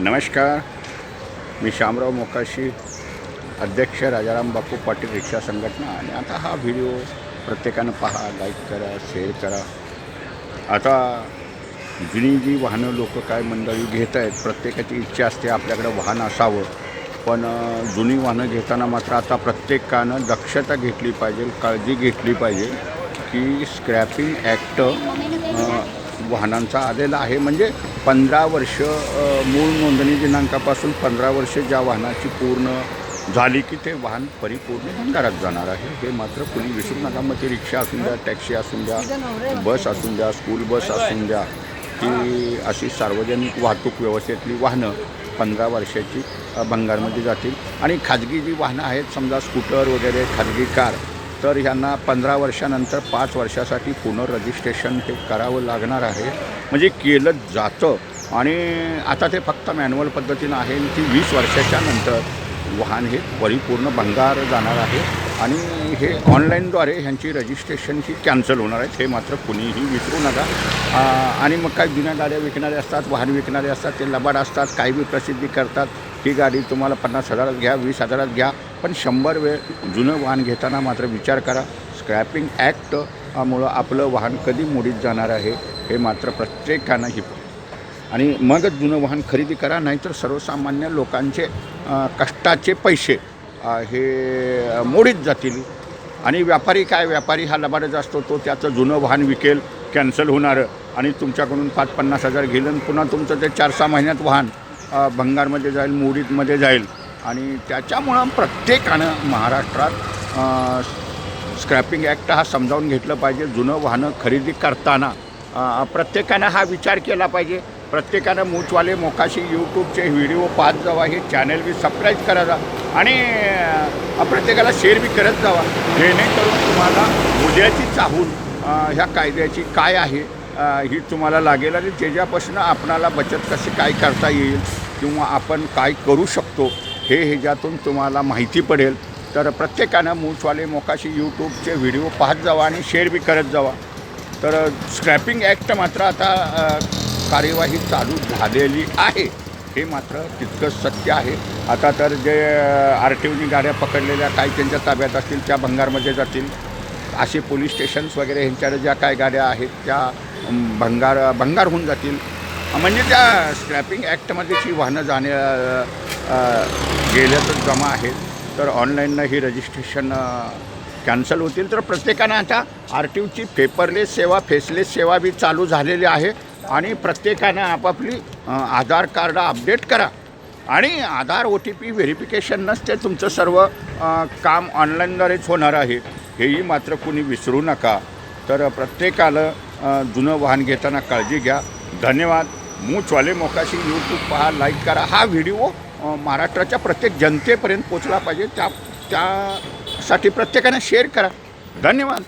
नमस्कार. मी शामराव मोकाशी अध्यक्ष राजाराम बापू पाटील रिक्षा संघटना. आणि आता हा व्हिडिओ प्रत्येकानं पहा लाईक करा शेअर करा. आता जुनी जी वाहनं लोक काय मंडळी घेत आहेत प्रत्येकाची इच्छा असते आपल्याकडं वाहन असावं. पण जुनी वाहनं घेताना मात्र आता प्रत्येकानं दक्षता घेतली पाहिजे काळजी घेतली पाहिजे की स्क्रॅपिंग ॲक्ट वाहनांचा आलेला आहे. म्हणजे पंधरा वर्ष मूळ नोंदणी दिनांकापासून पंधरा वर्ष ज्या वाहनाची पूर्ण झाली की ते वाहन परिपूर्ण भंगारात जाणार आहे. हे मात्र कुणी विसरू नका. मग ती रिक्षा असून द्या टॅक्सी असून द्या बस असून द्या स्कूल बस असून द्या की अशी सार्वजनिक वाहतूक व्यवस्थेतली वाहनं पंधरा वर्षाची भंगारमध्ये जातील. आणि खाजगी जी वाहनं आहेत समजा स्कूटर वगैरे खाजगी कार तर ह्यांना पंधरा वर्षानंतर पाच वर्षासाठी पुनर्रजिस्ट्रेशन हे करावं लागणार आहे. म्हणजे केलं जातं. आणि आता ते फक्त मॅन्युअल पद्धतीनं आहे. आणि ती वीस वर्षाच्या नंतर वाहन हे परिपूर्ण भंगार जाणार आहे. आणि हे ऑनलाईनद्वारे ह्यांची रजिस्ट्रेशन ही कॅन्सल होणार आहेत हे मात्र कुणीही विसरू नका. आणि मग काय जुन्या गाड्या विकणारे असतात वाहन विकणारे असतात ते लबाड असतात काही बी प्रसिद्धी करतात. ही गाडी तुम्हाला पन्नास हजारात घ्या वीस हजारात घ्या. पण शंभर वेळ जुनं वाहन घेताना मात्र विचार करा. स्क्रॅपिंग ॲक्ट मुळं आपलं वाहन कधी मोडीत जाणार आहे हे मात्र प्रत्येकानं ही आणि मगच जुनं वाहन खरेदी करा नाहीतर सर्वसामान्य लोकांचे कष्टाचे पैसे हे मोडीत जातील. आणि व्यापारी काय व्यापारी हा लबाडच असतो तो त्याचं जुनं वाहन विकेल कॅन्सल होणारं. आणि तुमच्याकडून पाच पन्नास हजार गेलं आणि पुन्हा तुमचं ते चार सहा महिन्यात वाहन भंगारमध्ये जाईल मोडीतमध्ये जाईल. आणि त्याच्यामुळं प्रत्येकानं महाराष्ट्रात स्क्रॅपिंग ॲक्ट हा समजावून घेतलं पाहिजे. जुनं वाहनं खरेदी करताना प्रत्येकानं हा विचार केला पाहिजे. प्रत्येकानं मूचवाले मोकाशी यूट्यूबचे व्हिडिओ पाहत जावा हे चॅनल बी सबस्क्राईब करा जा आणि प्रत्येकाला शेअर बी करत जावा. जेणेकरून तुम्हाला उद्याची चाहूल ह्या कायद्याची काय आहे ही तुम्हाला लागेल. आणि त्याच्यापासून आपणाला बचत कशी काय करता येईल किंवा आपण काय करू शकतो हे ह्याच्यातून तुम्हाला माहिती पडेल. तर प्रत्येकानं मूचवाले मोकाशी यूट्यूबचे व्हिडिओ पाहत जावा आणि शेअर बी करत जावा. तर स्क्रॅपिंग ॲक्ट मात्र आता कार्यवाही चालू झालेली आहे. हे मात्र तितकंच सत्य आहे. आता तर जे आर टी ओनी गाड्या पकडलेल्या काही त्यांच्या ताब्यात असतील त्या भंगारमध्ये जातील. असे पोलीस स्टेशन्स वगैरे ह्यांच्या ज्या काय गाड्या आहेत त्या भंगार भंगार होऊन जातील. म्हणजे त्या स्क्रॅपिंग ॲक्टमध्ये जी वाहनं जाण्या अ, गेल्या तर जमा आहेत. तर ऑनलाईननं ही रजिस्ट्रेशन कॅन्सल होतील. तर प्रत्येकानं आता आर टी ओची पेपरलेस सेवा फेसलेस सेवा बी चालू झालेली आहे. आणि प्रत्येकानं आपापली आधार कार्ड अपडेट करा. आणि Aadhaar O T P verification नसते तुमचं सर्व काम ऑनलाईनद्वारेच होणार आहे. हेही मात्र कुणी विसरू नका. तर प्रत्येकाला जुनं वाहन घेताना काळजी घ्या. धन्यवाद. मूचवाले मोकाशी यूट्यूब पहा लाईक करा. हा व्हिडिओ महाराष्ट्राच्या प्रत्येक जनतेपर्यंत पोचला पाहिजे. त्या त्यासाठी प्रत्येकाने शेअर करा. धन्यवाद.